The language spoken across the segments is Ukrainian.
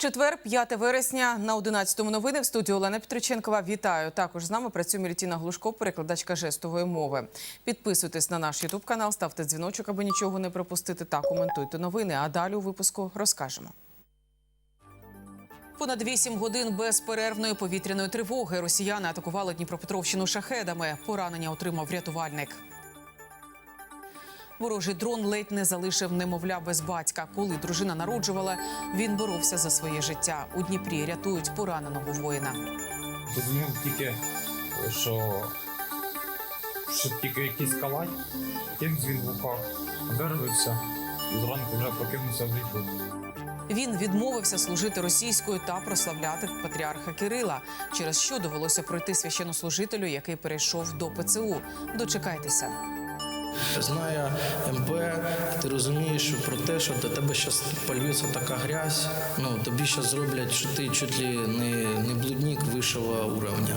Четвер, 5 вересня на 11-му новини в студії Олена Петриченкова. Вітаю. Також з нами працює Мілітіна Глушко, перекладачка жестової мови. Підписуйтесь на наш Ютуб канал, ставте дзвіночок, аби нічого не пропустити. Та коментуйте новини. А далі у випуску розкажемо. Понад 8 годин безперервної повітряної тривоги росіяни атакували Дніпропетровщину шахедами. Поранення отримав рятувальник. Ворожий дрон ледь не залишив немовля без батька. Коли дружина народжувала, він боровся за своє життя. У Дніпрі рятують пораненого воїна. Розумів тільки, що, що тільки якийсь калай, тим він в руках вирвався, і зранку вже прокинувся в ліжку. Він відмовився служити російською та прославляти патріарха Кирила, через що довелося пройти священнослужителю, який перейшов до ПЦУ. Дочекайтеся. Знає МП, ти розумієш що про те, що до тебе зараз польється така грязь. Ну тобі зараз зроблять, що ти чуть ли не, не блудник вищого уровня.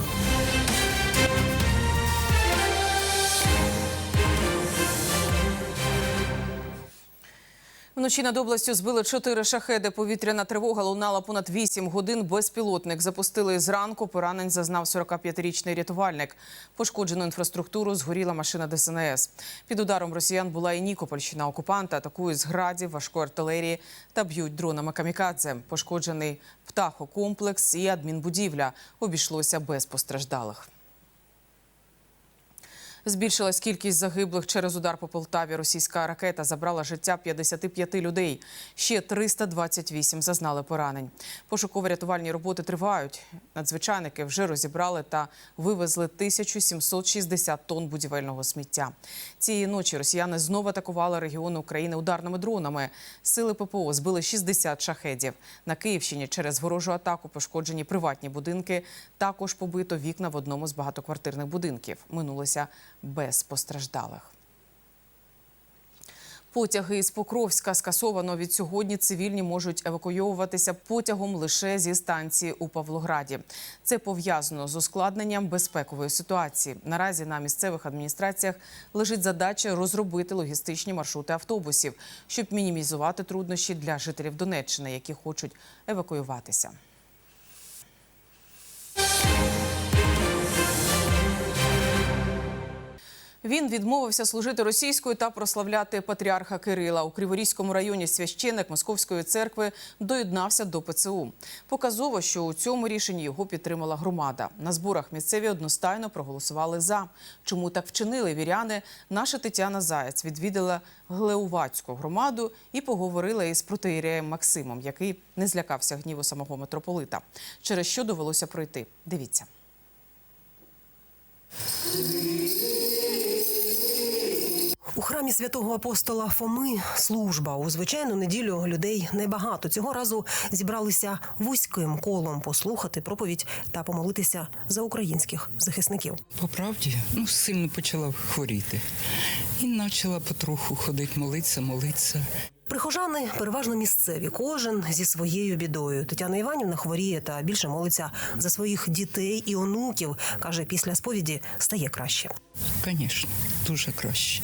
Вночі над областю збили чотири шахеди. Повітряна тривога лунала понад вісім годин. Безпілотник запустили зранку. Поранень зазнав 45-річний рятувальник. Пошкоджену інфраструктуру згоріла машина ДСНС. Під ударом росіян була і Нікопольщина. Окупанти атакують з градів, важкої артилерії та б'ють дронами камікадзе. Пошкоджений птахокомплекс і адмінбудівля. Обійшлося без постраждалих. Збільшилась кількість загиблих через удар по Полтаві. Російська ракета забрала життя 55 людей. Ще 328 зазнали поранень. Пошуково-рятувальні роботи тривають. Надзвичайники вже розібрали та вивезли 1760 тонн будівельного сміття. Цієї ночі росіяни знову атакували регіони України ударними дронами. Сили ППО збили 60 шахедів. На Київщині через ворожу атаку пошкоджені приватні будинки. Також побито вікна в одному з багатоквартирних будинків. Минулося без постраждалих. Потяги із Покровська скасовано від сьогодні. Цивільні можуть евакуйовуватися потягом лише зі станції у Павлограді. Це пов'язано з ускладненням безпекової ситуації. Наразі на місцевих адміністраціях лежить задача розробити логістичні маршрути автобусів, щоб мінімізувати труднощі для жителів Донеччини, які хочуть евакуюватися. Він відмовився служити російською та прославляти патріарха Кирила. У Криворізькому районі священник Московської церкви доєднався до ПЦУ. Показово, що у цьому рішенні його підтримала громада. На зборах місцеві одностайно проголосували за. Чому так вчинили віряни? Наша Тетяна Заєць відвідала Глеувацьку громаду і поговорила із протеєреєм Максимом, який не злякався гніву самого митрополита. Через що довелося пройти. Дивіться. У храмі святого апостола Фоми служба у звичайну неділю людей небагато. Цього разу зібралися вузьким колом послухати проповідь та помолитися за українських захисників. По правді, ну сильно почала хворіти. І почала потроху ходити, молитися, молитися. Прихожани переважно місцеві, кожен зі своєю бідою. Тетяна Іванівна хворіє та більше молиться за своїх дітей і онуків. каже, після сповіді стає краще. Звісно, дуже краще.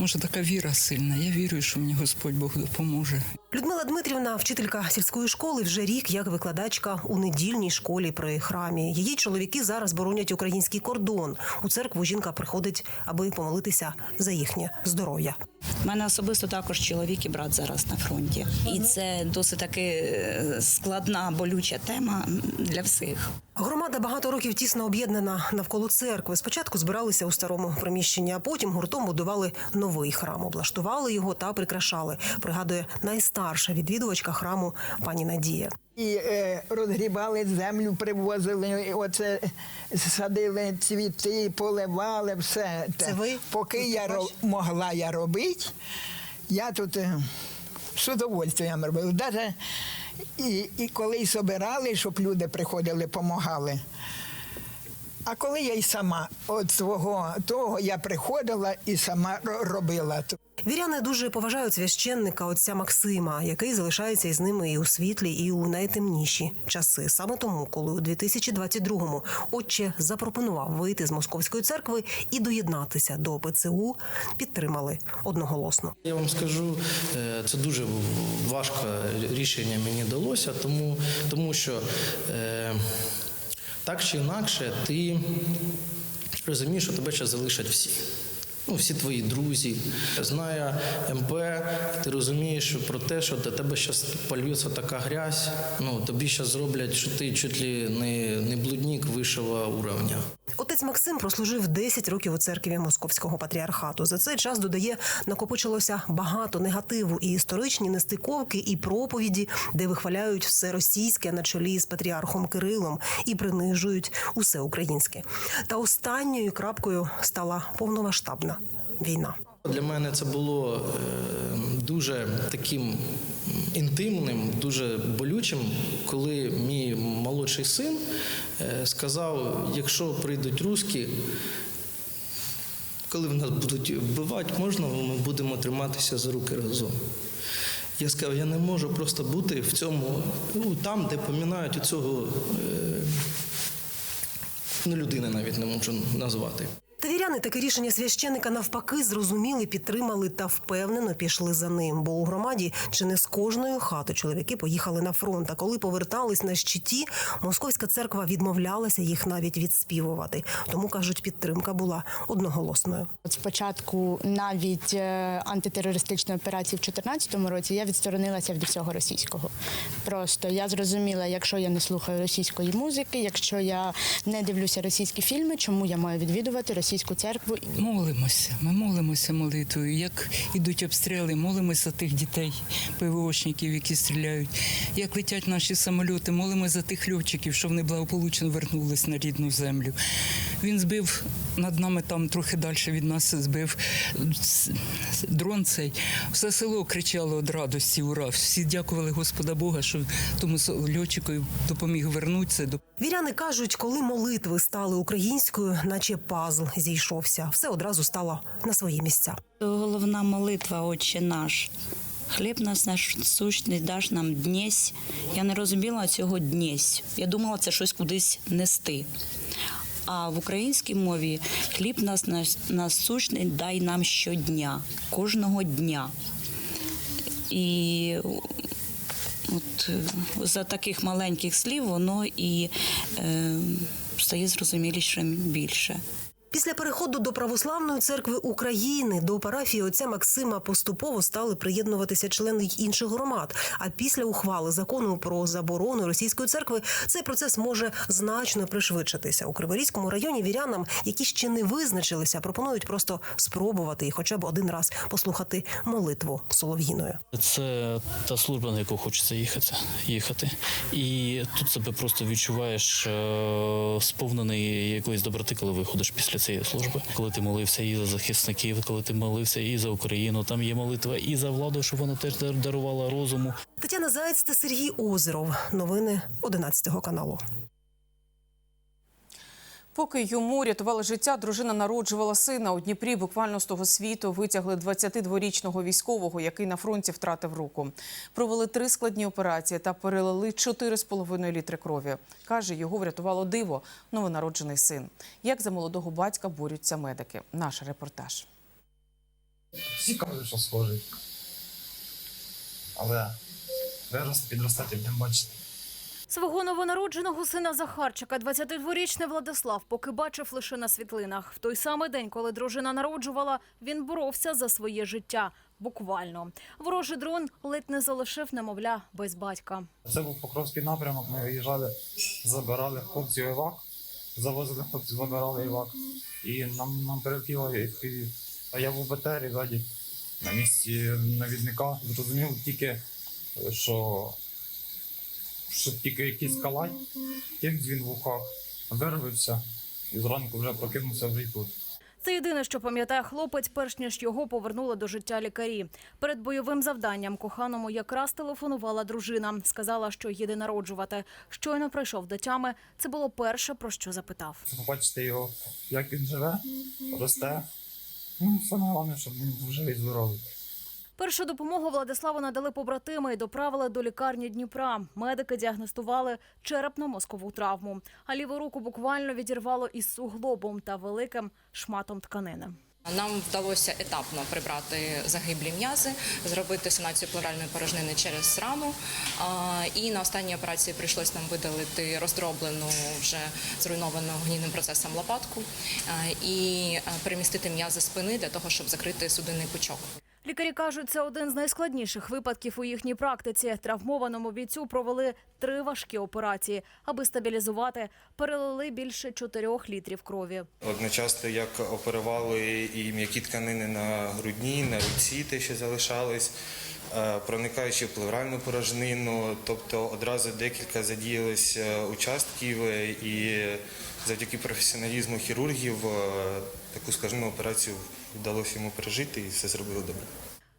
Може, така віра сильна. Я вірю, що мені Господь Бог допоможе. Людмила Дмитрівна, вчителька сільської школи, вже рік як викладачка у недільній школі при храмі. Її чоловіки зараз боронять український кордон. У церкву жінка приходить, аби помолитися за їхнє здоров'я. У мене особисто також чоловік і брат зараз на фронті, і це досить таки е, складна болюча тема для всіх. Громада багато років тісно об'єднана навколо церкви. Спочатку збиралися у старому приміщенні, а потім гуртом будували новий храм, облаштували його та прикрашали. Пригадує найстарша відвідувачка храму пані Надія. І е, розгрібали землю, привозили, оце садили цвіти, поливали, все. Це ви? Поки я ро- могла я робити, я тут е, з удовольствием робила. Даже і, і коли собирали, щоб люди приходили, допомагали. А коли я й сама від свого того я приходила і сама ро- робила. Віряни дуже поважають священника отця Максима, який залишається із ними і у світлі, і у найтемніші часи. Саме тому, коли у 2022-му отче запропонував вийти з московської церкви і доєднатися до ПЦУ, підтримали одноголосно. Я вам скажу, е, це дуже важке рішення мені далося, тому, тому що е, так чи інакше ти розумієш, що тебе зараз залишать всі. Ну, всі твої друзі. Знає МП, ти розумієш про те, що до тебе зараз польється така грязь. Ну, тобі зараз зроблять, що ти чуть ли не, не блудник вищого уровня. Отець Максим прослужив 10 років у церкві Московського патріархату. За цей час додає, накопичилося багато негативу і історичні нестиковки, і проповіді, де вихваляють все російське на чолі з патріархом Кирилом і принижують усе українське. Та останньою крапкою стала повномасштабна війна. Для мене це було е, дуже таким інтимним, дуже болючим, коли мій молодший син е, сказав: якщо прийдуть русські, коли в нас будуть вбивати, можна ми будемо триматися за руки разом. Я сказав, я не можу просто бути в цьому, ну, там, де помінають цього, е, ну, людини навіть не можу назвати. Та віряни таке рішення священика навпаки зрозуміли, підтримали та впевнено пішли за ним. Бо у громаді чи не з кожної хати чоловіки поїхали на фронт. А коли повертались на щиті, московська церква відмовлялася їх навіть відспівувати. Тому кажуть, підтримка була одноголосною. От Спочатку навіть е, антитерористичної операції в 2014 році я відсторонилася від всього російського. Просто я зрозуміла, якщо я не слухаю російської музики, якщо я не дивлюся російські фільми, чому я маю відвідувати російську церкву? Молимося. Ми молимося молитвою. Як ідуть обстріли, молимося за тих дітей, ПВОшників, які стріляють. Як летять наші самольоти, молимося за тих льотчиків, що вони благополучно вернулись на рідну землю. Він збив над нами там трохи далі від нас збив дрон цей. Все село кричало від радості, ура. Всі дякували Господа Бога, що тому льотчику допоміг вернутися. Віряни кажуть, коли молитви стали українською, наче пазл зійшовся, все одразу стало на свої місця. Головна молитва Отче наш. Хліб нас наш сущний даш нам днесь. Я не розуміла цього днесь. Я думала, це щось кудись нести. А в українській мові хліб нас насущний дай нам щодня, кожного дня. І от е, за таких маленьких слів воно і е, стає зрозумілішим більше. Після переходу до православної церкви України до парафії отця Максима поступово стали приєднуватися члени інших громад. А після ухвали закону про заборону російської церкви цей процес може значно пришвидшитися. У Криворізькому районі вірянам, які ще не визначилися, пропонують просто спробувати і хоча б один раз послухати молитву солов'їною. Це та служба, на яку хочеться їхати. їхати. І тут себе просто відчуваєш е, сповнений якоїсь доброти, коли виходиш після цієї служби. Коли ти молився і за захисників, коли ти молився і за Україну, там є молитва і за владу, щоб вона теж дарувала розуму. Тетяна Заєць та Сергій Озеров. Новини 11 каналу. Поки йому рятували життя, дружина народжувала сина. У Дніпрі буквально з того світу витягли 22-річного військового, який на фронті втратив руку. Провели три складні операції та перелили 4,5 літри крові. Каже, його врятувало диво – новонароджений син. Як за молодого батька борються медики? Наш репортаж. Всі кажуть, що схожий. Але вирос, підростати будемо бачити. Свого новонародженого сина Захарчика 22-річний Владислав поки бачив лише на світлинах. В той самий день, коли дружина народжувала, він боровся за своє життя. Буквально. Ворожий дрон ледь не залишив немовля без батька. Це був Покровський напрямок, ми виїжджали, забирали хлопців івак, завозили хлопців, забирали івак. І нам, нам перелетіло. А я в УБТРі ззаді на місці навідника зрозумів тільки, що, що тільки якийсь калай, як дзвін в ухах, вирвався і зранку вже прокинувся вже й тут. Це єдине, що пам'ятає хлопець, перш ніж його повернули до життя лікарі. Перед бойовим завданням коханому якраз телефонувала дружина. Сказала, що їде народжувати. Щойно прийшов до тями. Це було перше, про що запитав. Побачити його, як він живе, росте. Ну, саме головне, щоб він був живий, здоровий. Першу допомогу Владиславу надали побратими і доправили до лікарні Дніпра. Медики діагностували черепно-мозкову травму, а ліву руку буквально відірвало із суглобом та великим шматом тканини. Нам вдалося етапно прибрати загиблі м'язи, зробити санацію плуральної порожнини через раму. І на останній операції прийшлось нам видалити роздроблену вже зруйновану гнійним процесом лопатку і перемістити м'язи спини для того, щоб закрити судинний пучок. Лікарі кажуть, це один з найскладніших випадків у їхній практиці. Травмованому бійцю провели три важкі операції, аби стабілізувати, перелили більше чотирьох літрів крові. Одночасно як оперували і м'які тканини на грудні, на руці, те, що залишались, е, проникаючи в плевральну порожнину, тобто одразу декілька задіялись е, участків е, і завдяки професіоналізму хірургів таку скажену операцію вдалося йому пережити і все зробили добре.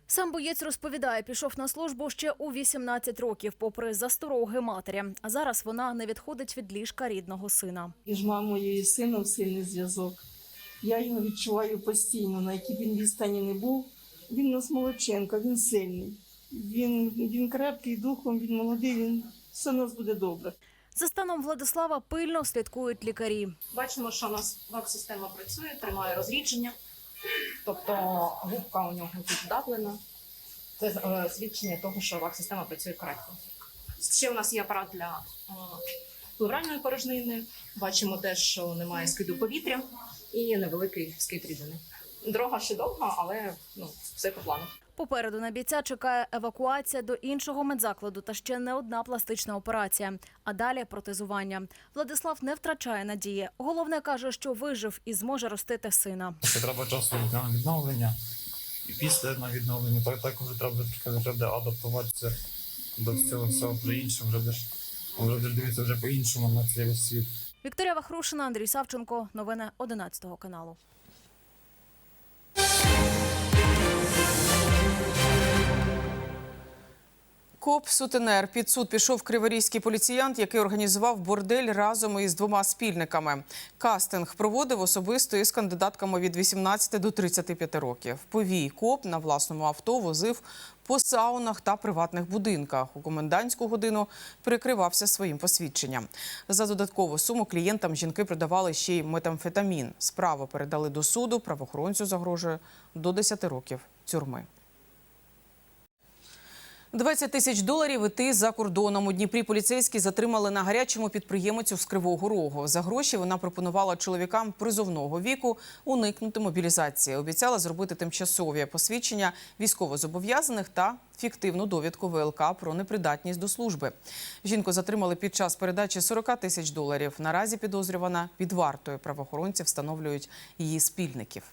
Сам боєць розповідає, пішов на службу ще у 18 років, попри застороги матері. А зараз вона не відходить від ліжка рідного сина. Між мамою і сином сильний зв'язок. Я його відчуваю постійно, на якій він відстані не був. Він у нас молодченко, він сильний. Він, він крепкий духом, він молодий, він все у нас буде добре. За станом Владислава пильно слідкують лікарі. Бачимо, що у нас вак-система працює, тримає розрідження, тобто губка у нього тут вдавлена. Це е, свідчення того, що вак-система працює коректно. Ще у нас є апарат для е, плевральної порожнини. Бачимо те, що немає скиду повітря і невеликий скид рідини. Дорога ще довга, але ну, все по плану. Попереду на бійця чекає евакуація до іншого медзакладу та ще не одна пластична операція. А далі протезування. Владислав не втрачає надії. Головне каже, що вижив і зможе ростити сина. Ще треба часу на відновлення. І після на відновлення так, так вже треба вже адаптуватися до цього всього вже іншого, вже будеш, вже дивитися вже по-іншому на цей світ. Вікторія Вахрушина, Андрій Савченко. Новини 11 каналу. Коп сутенер під суд пішов криворізький поліціянт, який організував бордель разом із двома спільниками. Кастинг проводив особисто із кандидатками від 18 до 35 років. Повій коп на власному авто возив по саунах та приватних будинках. У комендантську годину перекривався своїм посвідченням. За додаткову суму клієнтам жінки продавали ще й метамфетамін. Справу передали до суду. Правоохоронцю загрожує до 10 років тюрми. 20 тисяч доларів іти за кордоном. У Дніпрі поліцейські затримали на гарячому підприємицю з Кривого Рогу. За гроші вона пропонувала чоловікам призовного віку уникнути мобілізації. Обіцяла зробити тимчасові посвідчення військовозобов'язаних та фіктивну довідку ВЛК про непридатність до служби. Жінку затримали під час передачі 40 тисяч доларів. Наразі підозрювана під вартою. Правоохоронці встановлюють її спільників.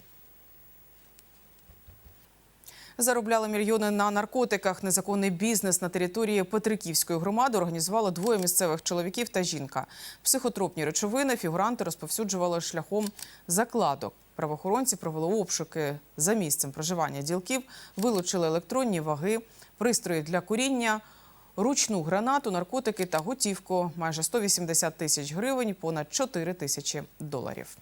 Заробляли мільйони на наркотиках. Незаконний бізнес на території Петриківської громади організувало двоє місцевих чоловіків та жінка. Психотропні речовини фігуранти розповсюджували шляхом закладок. Правоохоронці провели обшуки за місцем проживання ділків, вилучили електронні ваги, пристрої для куріння, ручну гранату, наркотики та готівку. Майже 180 тисяч гривень, понад 4 тисячі доларів.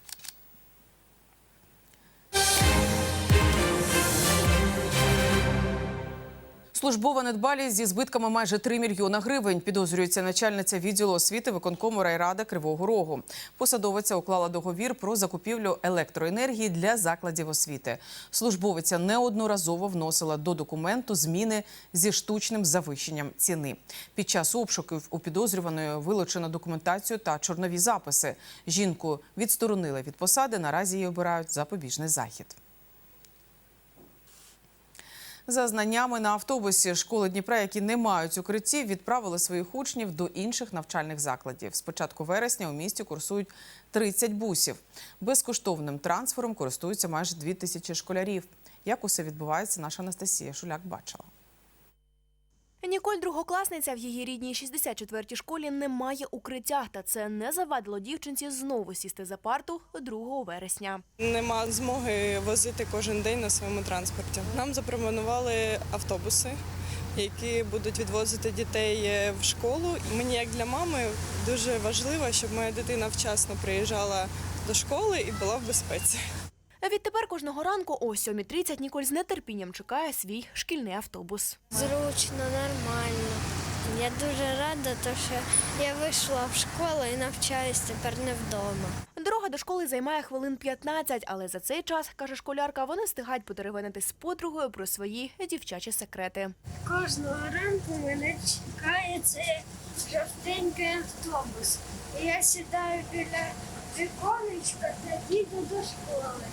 Службова недбалість зі збитками майже 3 мільйона гривень. Підозрюється начальниця відділу освіти виконкому райради Кривого Рогу. Посадовиця уклала договір про закупівлю електроенергії для закладів освіти. Службовиця неодноразово вносила до документу зміни зі штучним завищенням ціни. Під час обшуків у підозрюваної вилучено документацію та чорнові записи. Жінку відсторонили від посади. Наразі її обирають запобіжний захід. За знаннями на автобусі школи Дніпра, які не мають укриттів, відправили своїх учнів до інших навчальних закладів. З початку вересня у місті курсують 30 бусів. Безкоштовним трансфером користуються майже 2 тисячі школярів. Як усе відбувається, наша Анастасія Шуляк бачила. Ніколь другокласниця в її рідній 64-й школі не має укриття, та це не завадило дівчинці знову сісти за парту 2 вересня. Нема змоги возити кожен день на своєму транспорті. Нам запропонували автобуси, які будуть відвозити дітей е, в школу. Мені, як для мами, дуже важливо, щоб моя дитина вчасно приїжджала до школи і була в безпеці. Відтепер кожного ранку о 7.30 Ніколь з нетерпінням чекає свій шкільний автобус. Зручно, нормально. Я дуже рада, тому що я вийшла в школу і навчаюсь тепер не вдома. Дорога до школи займає хвилин 15, але за цей час, каже школярка, вони встигають потеревенити з подругою про свої дівчачі секрети. Кожного ранку мене чекає цей жовтенький автобус. Я сідаю біля віконечка та їду до школи.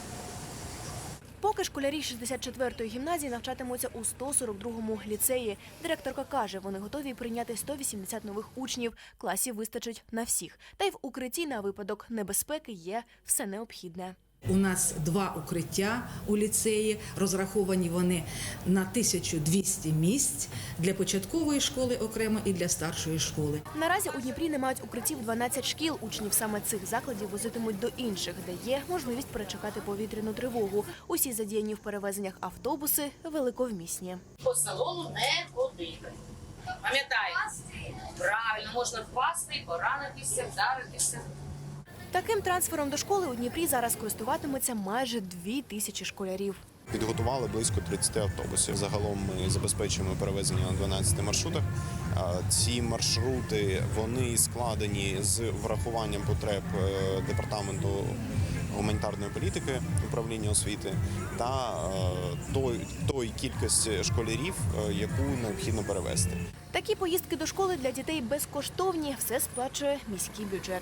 Поки школярі 64-ї гімназії навчатимуться у 142-му ліцеї. Директорка каже, вони готові прийняти 180 нових учнів. Класів вистачить на всіх. Та й в укритті на випадок небезпеки є все необхідне. У нас два укриття у ліцеї. Розраховані вони на 1200 місць для початкової школи окремо і для старшої школи. Наразі у Дніпрі не мають укриттів 12 шкіл. Учнів саме цих закладів возитимуть до інших, де є можливість перечекати повітряну тривогу. Усі задіяні в перевезеннях автобуси великовмісні. По салону не ходити. Пам'ятай, правильно, можна впасти, поранитися, вдаритися. Таким трансфером до школи у Дніпрі зараз користуватимуться майже дві тисячі школярів. Підготували близько 30 автобусів. Загалом ми забезпечуємо перевезення на 12 маршрутах. Ці маршрути вони складені з врахуванням потреб е, департаменту гуманітарної політики управління освіти та е, той, той кількості школярів, е, яку необхідно перевезти. Такі поїздки до школи для дітей безкоштовні. Все сплачує міський бюджет.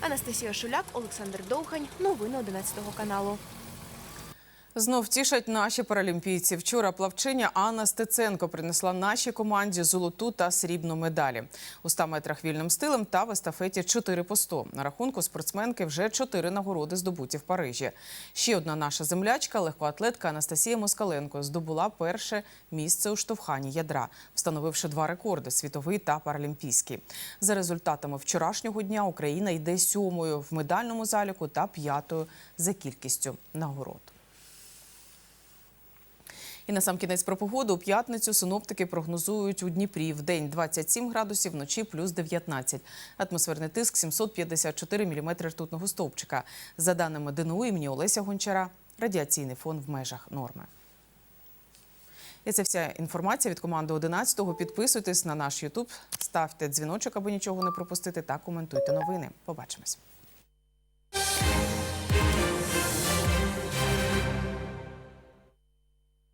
Анастасія Шуляк, Олександр Довгань, Новини 11 каналу. Знов тішать наші паралімпійці. Вчора плавчиня Анна Стеценко принесла нашій команді золоту та срібну медалі у 100 метрах вільним стилем та в естафеті 4 по 100. На рахунку спортсменки вже чотири нагороди здобуті в Парижі. Ще одна наша землячка, легкоатлетка Анастасія Москаленко, здобула перше місце у штовханні ядра, встановивши два рекорди світовий та паралімпійський. За результатами вчорашнього дня Україна йде сьомою в медальному заліку та п'ятою за кількістю нагород. І на сам кінець про погоду у п'ятницю синоптики прогнозують у Дніпрі в день 27 градусів, вночі плюс 19. Атмосферний тиск 754 міліметри ртутного стовпчика. За даними ДНУ імені Олеся Гончара, радіаційний фон в межах норми. І це вся інформація від команди 11-го. Підписуйтесь на наш Ютуб, ставте дзвіночок, аби нічого не пропустити, та коментуйте новини. Побачимось.